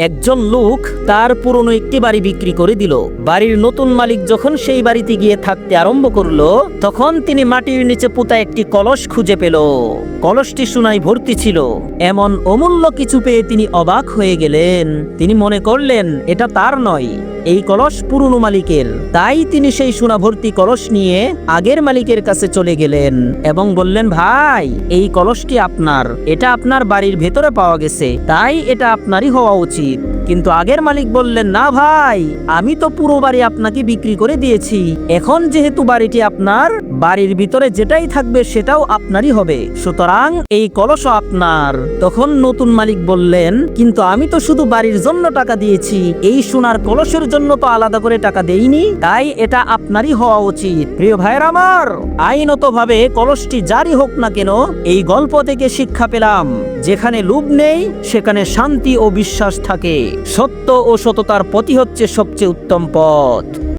একজন লোক তার পুরনো একটি বাড়ি বিক্রি করে দিল। বাড়ির নতুন মালিক যখন সেই বাড়িতে গিয়ে থাকতে আরম্ভ করল, তখন তিনি মাটির নিচে পুতা একটি কলস খুঁজে পেল। কলসটি সোনায় ভর্তি ছিল। এমন অমূল্য কিছু পেয়ে তিনি অবাক হয়ে গেলেন। তিনি মনে করলেন, এটা তার নয়। এই কলস পুরনো মালিকের। তাই তিনি সেই সোনা ভর্তি কলস নিয়ে আগের মালিকের কাছে চলে গেলেন এবং বললেন, ভাই, এই কলসটি আপনার? এটা আপনার বাড়ির ভেতরে পাওয়া গেছে। তাই এটা আপনারই হওয়া উচিত। কিন্তু আগের মালিক বললেন, না ভাই, আমি তো পুরো বাড়ি আপনাকে বিক্রি করে দিয়েছি। এখন যেহেতু বাড়িটি আপনার, বাড়ির ভিতরে যেটাই থাকবে সেটাও আপনারই হবে। সুতরাং এই কলস আপনার। তখন নতুন মালিক বললেন, কিন্তু আমি তো শুধু বাড়ির জন্য টাকা দিয়েছি। এই সোনার কলসের জন্য তো আলাদা করে টাকা দেইনি, তাই এটা আপনারই হওয়া উচিত। প্রিয় ভাইয়ের আমার আইনত ভাবে কলসটি জারি হোক না কেন, এই গল্প থেকে শিক্ষা পেলাম। যেখানে লোভ নেই, সেখানে শান্তি ও বিশ্বাস থাকে। সত্য ও সততার পথই হচ্ছে সবচেয়ে উত্তম পথ।